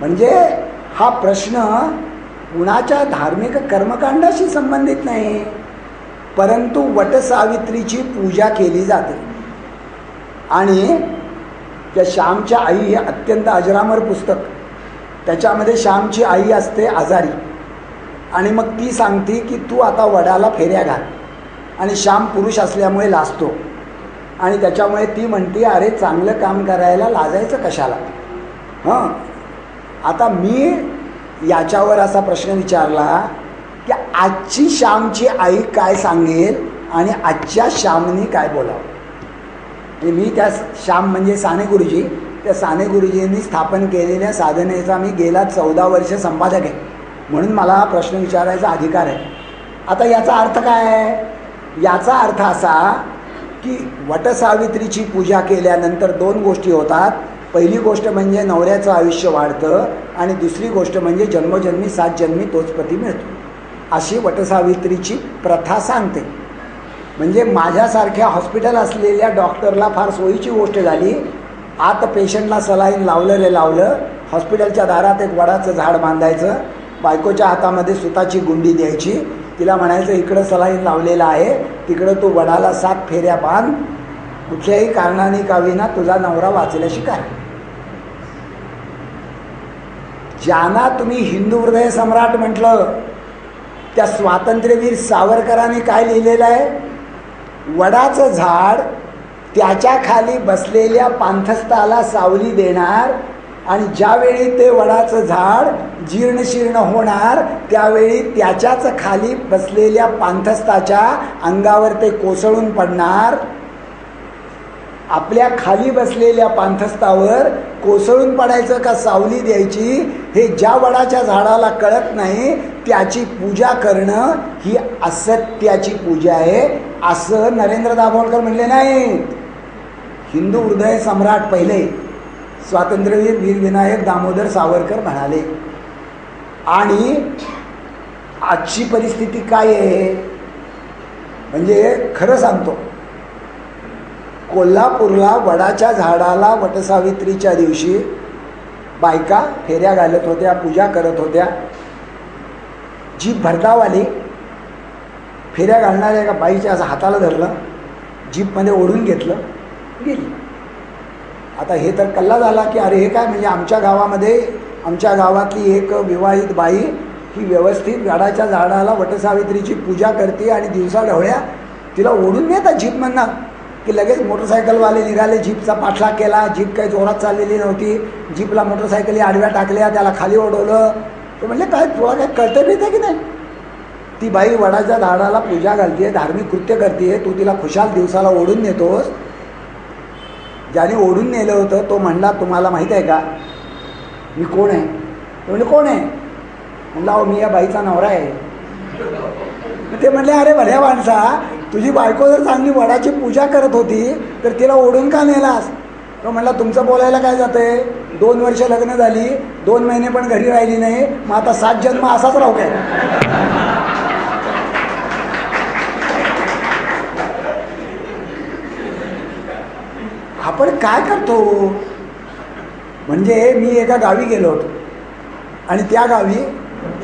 म्हणजे हा प्रश्न कुणाच्या धार्मिक कर्मकांडाशी संबंधित नाही परंतु वटसावित्रीची पूजा केली जाते. आणि त्या श्यामच्या आई हे अत्यंत अजरामर पुस्तक. त्याच्यामध्ये श्यामची आई असते आजारी. आणि मग ती सांगते की तू आता वडाला फेऱ्या घाल. आणि श्याम पुरुष असल्यामुळे लाजतो. आणि त्याच्यामुळे ती म्हणते अरे चांगलं काम करायला लाजायचं कशाला? हं? आता मी याच्यावर असा प्रश्न विचारला की आजची श्यामची आई काय सांगेल आणि आजच्या श्यामनी काय बोलावं? म्हणजे मी त्या श्याम म्हणजे साने गुरुजी त्या साने गुरुजींनी स्थापन केलेल्या साधनेचा मी गेला चौदा वर्ष संपादक आहे. म्हणून मला प्रश्न विचारायचा अधिकार आहे. आता याचा अर्थ काय आहे? याचा अर्थ असा की वटसावित्रीची पूजा केल्यानंतर दोन गोष्टी होतात. पहिली गोष्ट म्हणजे नवऱ्याचं आयुष्य वाढतं आणि दुसरी गोष्ट म्हणजे जन्मजन्मी सात जन्मी तोच पती मिळतो. अशी वटसावित्रीची प्रथा सांगते. म्हणजे माझ्यासारख्या हॉस्पिटल असलेल्या डॉक्टरला फार सोयीची गोष्ट झाली. आत पेशंटला सलाईन लावलं रे लावलं. हॉस्पिटलच्या दारात एक वडाचं झाड बांधायचं. बायकोच्या हातामध्ये सुताची गुंडी द्यायची. तिला म्हणायचं इकडं सलाईन लावलेलं आहे. तिकडं तू वडाला सात फेऱ्या बांध. कुठल्याही कारणाने काविना तुझा नवरा वाचल्याशी काय ज्यांना तुम्ही हिंदू हृदय सम्राट म्हटलं त्या स्वातंत्र्यवीर सावरकरांनी काय लिहिलेलं आहे? वडाचं झाड त्याच्याखाली बसलेल्या पांथस्थाला सावली देणार आणि ज्यावेळी ते वडाचं झाड जीर्णशीर्ण होणार त्यावेळी त्याच्याच खाली बसलेल्या पांथस्थाच्या अंगावर ते कोसळून पडणार. आपल्या खाली बसलेल्या पांथस्थावर कोसळून पडायचं का सावली द्यायची हे ज्या वडाच्या झाडाला कळत नाही त्याची पूजा करणं ही असत्याची पूजा आहे. असं नरेंद्र दाभोळकर म्हणले नाही. हिंदू हृदय सम्राट पहिले स्वातंत्र्यवीर वीरविनायक दामोदर सावरकर म्हणाले. आणि आजची परिस्थिती काय आहे? म्हणजे खरं सांगतो कोल्हापूरला वडाच्या झाडाला वटसावित्रीच्या दिवशी बायका फेऱ्या घालत होत्या पूजा करत होत्या. जी भरधाव आली फेऱ्या घालणाऱ्या एका बाईच्या असं हाताला धरलं जीपमध्ये ओढून घेतलं गेली. आता हे तर कल्ला झाला की अरे हे काय म्हणजे आमच्या गावामध्ये आमच्या गावातली एक विवाहित बाई ही व्यवस्थित झाडाच्या झाडाला वटसावित्रीची पूजा करते आणि दिवसा ढवळ्या तिला ओढून नेतात जीपमधनं. की लगेच मोटरसायकलवाले निघाले जीपचा पाठलाग केला जीप काही जोरात चाललेली नव्हती. जीपला मोटरसायकली आडव्या टाकल्या त्याला खाली ओढवलं. ते म्हणले काय तुला काय कळतं बिळतं की नाही? ती बाई वडाच्या झाडाला पूजा घालते धार्मिक कृत्य करते तू तिला खुशाल दिवसाला ओढून नेतोस. ज्याने ओढून नेलं होतं तो म्हणला तुम्हाला माहीत आहे का? मी कोण आहे? तो म्हणजे कोण आहे? म्हणला अहो मी या बाईचा नवरा आहे. ते म्हणले अरे भल्या माणसा तुझी बायको जर चांगली वडाची पूजा करत होती तर तिला ओढून का नेलास? तो म्हणला तुमचं बोलायला काय जातंय? दोन वर्ष लग्न झाली दोन महिने पण घरी राहिली नाही मग आता सात जन्म असाच राहू काय? आपण काय करतो? म्हणजे मी एका गावी गेलो होतो. आणि त्या गावी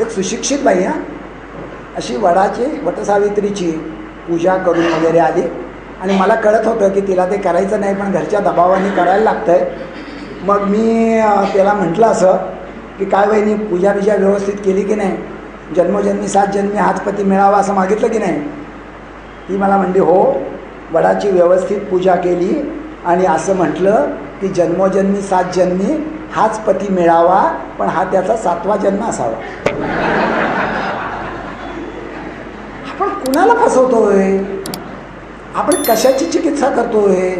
एक सुशिक्षित बाई हा अशी वडाची वटसावित्रीची पूजा करून वगैरे आली. आणि मला कळत होतं की तिला ते करायचं नाही पण घरच्या दबावाने करायला लागतं आहे मग मी त्याला म्हटलं असं की काय वहिनी पूजा बिजा व्यवस्थित केली की नाही? जन्मोजन्मी सात जन्मी हाचपती मिळावा असं मागितलं की नाही? ती मला म्हणली हो वडाची व्यवस्थित पूजा केली आणि असं म्हटलं की जन्मोजन्मी सात जन्मी हाच पती मिळावा पण हा त्याचा सातवा जन्म असावा. आपण कुणाला फसवतोय? आपण कशाची चिकित्सा करतोय?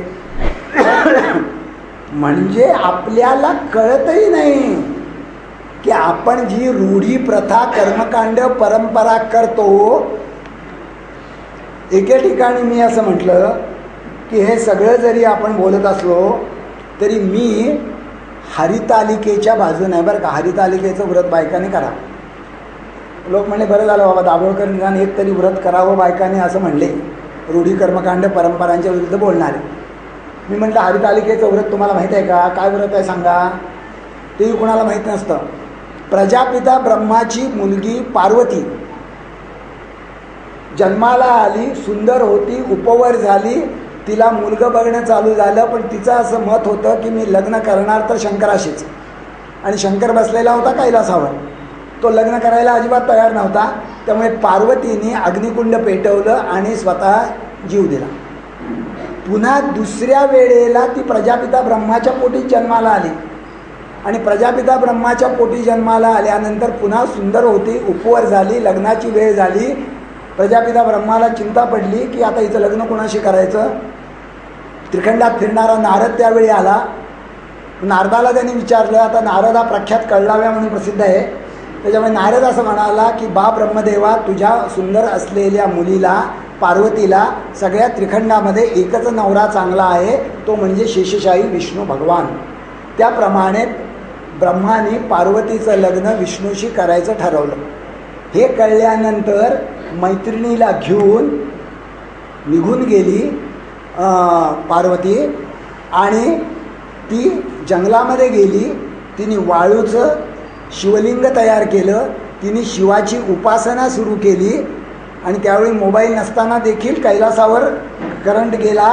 म्हणजे आपल्याला कळतही नाही की आपण जी रूढी प्रथा कर्मकांड परंपरा करतो एके ठिकाणी मी असं म्हटलं की हे सगळं जरी आपण बोलत असलो तरी मी हरितालिकेच्या बाजूने बरं का हरितालिकेचं व्रत बायकाने करा. लोक म्हणले बरं झालं बाबा दाभोळकर निदान एक तरी व्रत करावं बायकाने असं म्हणले. रूढी कर्मकांड परंपरांच्या विरुद्ध बोलणारे. मी म्हटलं हरितालिकेचं व्रत तुम्हाला माहीत आहे का? काय व्रत आहे सांगा. तेही कुणाला माहीत नसतं. प्रजापिता ब्रह्माची मुलगी पार्वती. जन्माला आली सुंदर होती उपवर झाली. तिला मुलगं बघणं चालू झालं पण तिचं असं मत होतं की मी लग्न करणार तर शंकराशीच. आणि शंकर बसलेला होता कैलासावर. तो लग्न करायला अजिबात तयार नव्हता. त्यामुळे पार्वतीने अग्निकुंड पेटवलं आणि स्वतः जीव दिला. पुन्हा दुसऱ्या वेळेला ती प्रजापिता ब्रह्माच्या पोटी जन्माला आली. आणि प्रजापिता ब्रह्माच्या पोटी जन्माला आल्यानंतर पुन्हा सुंदर होती उपवर झाली लग्नाची वेळ झाली. प्रजापिता ब्रह्माला चिंता पडली की आता हिचं लग्न कोणाशी करायचं? त्रिखंडात फिरणारा नारद त्यावेळी आला. नारदाला त्यांनी विचारलं आता नारद हा प्रख्यात कळलाव्या म्हणून प्रसिद्ध आहे. त्याच्यामुळे नारद असं म्हणाला की बा ब्रह्मदेवा तुझ्या सुंदर असलेल्या मुलीला पार्वतीला सगळ्या त्रिखंडामध्ये एकच नवरा चांगला आहे तो म्हणजे शेषशाही विष्णू भगवान. त्याप्रमाणे ब्रह्माने पार्वतीचं लग्न विष्णूशी करायचं ठरवलं. हे कळल्यानंतर मैत्रिणीला घेऊन निघून गेली पार्वती. आणि ती जंगलामध्ये गेली. तिने वाळूचं शिवलिंग तयार केलं तिने शिवाची उपासना सुरू केली आणि त्यावेळी मोबाईल नसताना देखील कैलासावर करंट गेला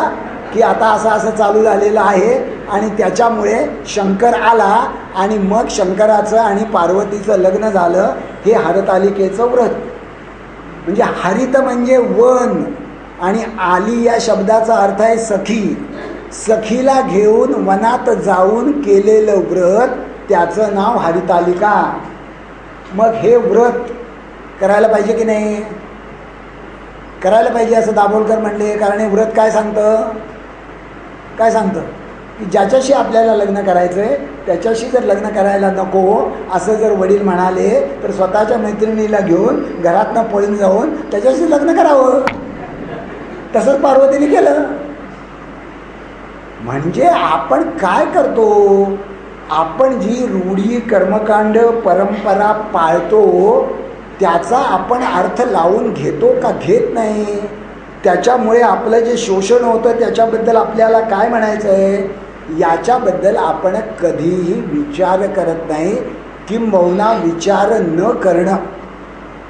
की आता असं असं चालू झालेलं आहे आणि त्याच्यामुळे शंकर आला आणि मग शंकराचं आणि पार्वतीचं लग्न झालं हे हरतालिकेचं व्रत. म्हणजे हरित म्हणजे वन आणि आली या शब्दाचा अर्थ आहे सखी. सखीला घेऊन वनात जाऊन केलेलं व्रत त्याचं नाव हरितालिका. मग हे व्रत करायला पाहिजे की नाही? करायला पाहिजे असं दाभोलकर म्हणले कारण हे व्रत काय सांगतं? काय सांगतं? की ज्याच्याशी आपल्याला लग्न करायचं आहे त्याच्याशी जर लग्न करायला नको असं जर वडील म्हणाले तर स्वतःच्या मैत्रिणीला घेऊन घरातनं पळून जाऊन त्याच्याशी लग्न करावं. तसंच पार्वतीने केलं. म्हणजे आपण काय करतो? आपण जी रूढी कर्मकांड परंपरा पाळतो त्याचा आपण अर्थ लावून घेतो का घेत नाही? त्याच्यामुळे आपलं जे शोषण होतं त्याच्याबद्दल आपल्याला काय म्हणायचं आहे याच्याबद्दल आपण कधीही विचार करत नाही. किंबहुना विचार न करणं.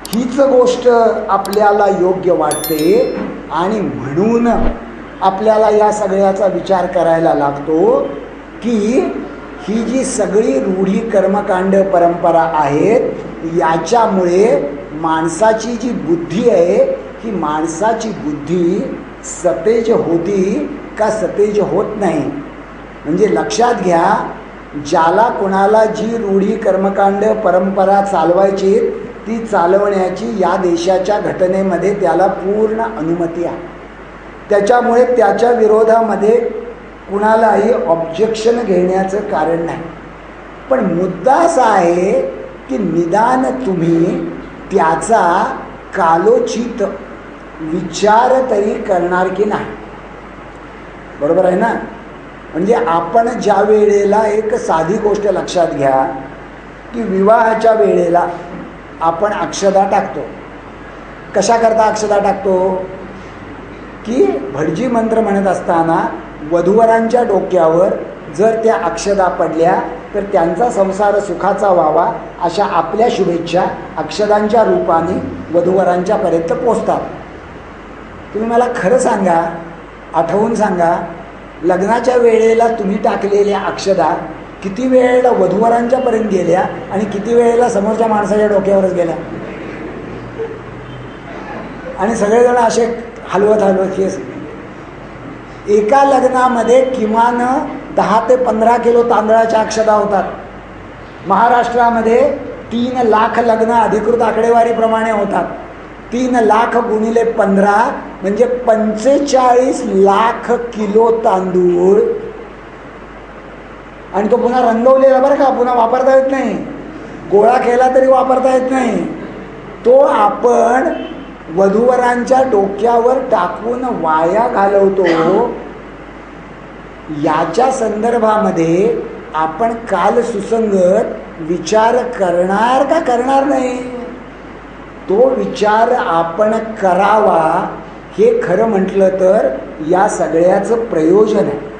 हीच गोष्ट आपल्याला योग्य वाटते. आणि म्हणून आपल्याला या सगळ्याचा विचार करायला लागतो की ही जी सगळी रूढी कर्मकांड परंपरा आहेत याच्यामुळे माणसाची जी बुद्धी आहे ही माणसाची बुद्धी सतेज होती का सतेज होत नाही? म्हणजे लक्षात घ्या ज्याला कोणाला जी रूढी कर्मकांड परंपरा चालवायची ती चालवण्याची या देशाच्या घटनेमध्ये त्याला पूर्ण अनुमती आहे. त्याच्यामुळे त्याच्या विरोधामध्ये कुणालाही ऑब्जेक्शन घेण्याचं कारण नाही. पण मुद्दा असा आहे की निदान तुम्ही त्याचा कालोचित विचार तरी करणार की नाही. बरोबर आहे ना? म्हणजे आपण ज्या वेळेला एक साधी गोष्ट लक्षात घ्या की विवाहाच्या वेळेला आपण अक्षदा टाकतो. कशाकरता अक्षदा टाकतो? की भटजी मंत्र म्हणत असताना वधूवरांच्या डोक्यावर जर त्या अक्षदा पडल्या तर त्यांचा संसार सुखाचा व्हावा अशा आपल्या शुभेच्छा अक्षदांच्या रूपाने वधूवरांच्यापर्यंत पोचतात तुम्ही मला खरं सांगा आठवून सांगा लग्नाच्या वेळेला तुम्ही टाकलेल्या अक्षदा किती वेळेला वधूवरांच्यापर्यंत गेल्या आणि किती वेळेला समोरच्या माणसाच्या डोक्यावरच गेल्या? आणि सगळेजण असे हलवत हलवत केस एका लग्नामध्ये किमान दहा ते पंधरा किलो तांदळाच्या अक्षदा होतात. महाराष्ट्रामध्ये तीन लाख लग्न अधिकृत आकडेवारीप्रमाणे होतात. तीन लाख गुणिले पंधरा म्हणजे पंचेचाळीस लाख किलो तांदूळ. आणि तो पुन्हा रंगवलेला बरं का पुन्हा वापरता येत नाही. गोळा केला तरी वापरता येत नाही. तो आपण वधूवरांच्या डोक्यावर टाकून वाया घालवतो याच्या संदर्भामध्ये आपण काल सुसंगत विचार करणार का करणार नाही? तो विचार आपण करावा हे खरं म्हटलं तर या सगळ्याचं प्रयोजन आहे.